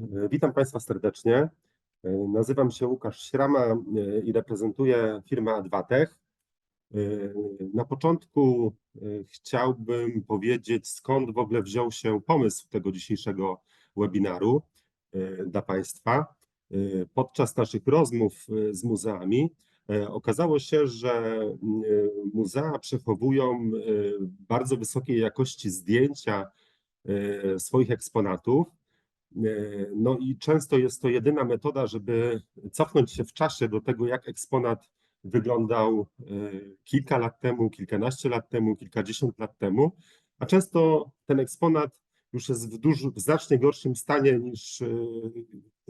E, Witam Państwa serdecznie. E, Nazywam się Łukasz Śrama e, i reprezentuję firmę Advatech. Na początku chciałbym powiedzieć, skąd w ogóle wziął się pomysł tego dzisiejszego webinaru dla Państwa. Podczas naszych rozmów z muzeami okazało się, że muzea przechowują bardzo wysokiej jakości zdjęcia swoich eksponatów. E, No i często jest to jedyna metoda, żeby cofnąć się w czasie do tego, jak eksponat wyglądał e, kilka lat temu, kilkanaście lat temu, kilkadziesiąt lat temu, a często ten eksponat już jest w, w znacznie gorszym stanie niż e,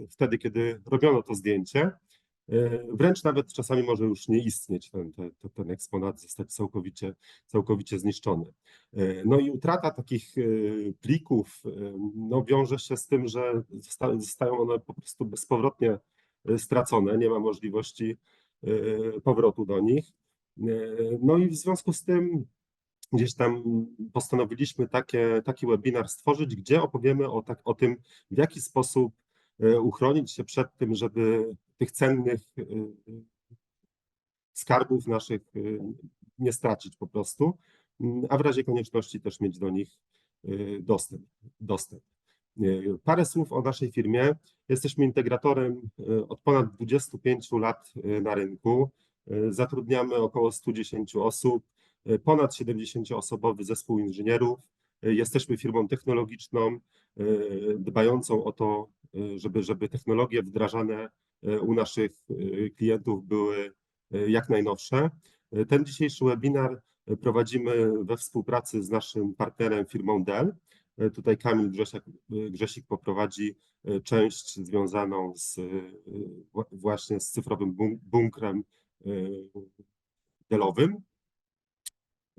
wtedy, kiedy robiono to zdjęcie. E, Wręcz nawet czasami może już nie istnieć ten, ten, ten eksponat, zostać całkowicie, całkowicie zniszczony. E, No i utrata takich e, plików no, wiąże się z tym, że zosta- zostają one po prostu bezpowrotnie stracone, nie ma możliwości powrotu do nich. No i w związku z tym gdzieś tam postanowiliśmy takie, taki webinar stworzyć, gdzie opowiemy o, tak, o tym, w jaki sposób uchronić się przed tym, żeby tych cennych e, skarbów naszych e, nie stracić po prostu, m, a w razie konieczności też mieć do nich dostęp. dostęp. Parę słów o naszej firmie. Jesteśmy integratorem od ponad 25 lat na rynku. Zatrudniamy około 110 osób, ponad 70-osobowy zespół inżynierów. Jesteśmy firmą technologiczną, dbającą o to, żeby, żeby technologie wdrażane u naszych e, klientów były e, jak najnowsze. E, Ten dzisiejszy webinar e, prowadzimy we współpracy z naszym partnerem firmą Dell. E, Tutaj Kamil Grzesiak, e, Grzesik poprowadzi e, część związaną z e, wła- właśnie z cyfrowym bun- bunkrem e, Dellowym.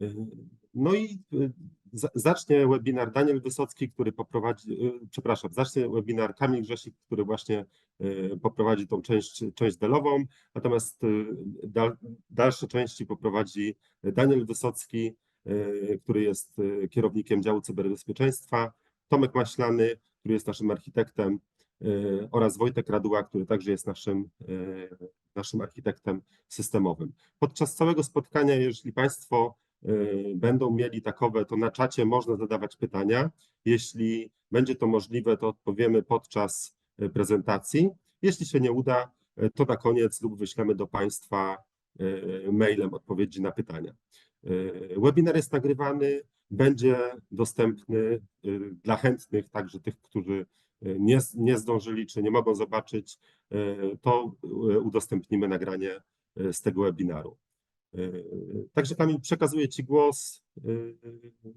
E, No i e, zacznie webinar Daniel Wysocki, który poprowadzi, e, przepraszam, zacznie webinar Kamil Grzesik, który właśnie e, poprowadzi tą część, część Dellową, natomiast e, dal, dalsze części poprowadzi Daniel Wysocki, który jest kierownikiem działu cyberbezpieczeństwa, Tomek Maślany, który jest naszym architektem oraz Wojtek Raduła, który także jest naszym, naszym architektem systemowym. Podczas całego spotkania, jeżeli Państwo będą mieli takowe, to na czacie można zadawać pytania. Jeśli będzie to możliwe, to odpowiemy podczas e, prezentacji. Jeśli się nie uda, e, to na koniec lub wyślemy do Państwa mailem odpowiedzi na pytania. Webinar jest nagrywany, będzie dostępny dla chętnych, także tych, którzy nie, nie zdążyli czy nie mogą zobaczyć, to udostępnimy nagranie z tego webinaru. E, Także Kamil, przekazuję Ci głos. e, e,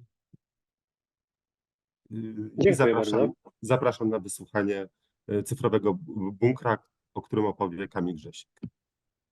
I Dziękuję zapraszam, bardzo. zapraszam na wysłuchanie e, cyfrowego bunkra, o którym opowie Kamil Grzesik.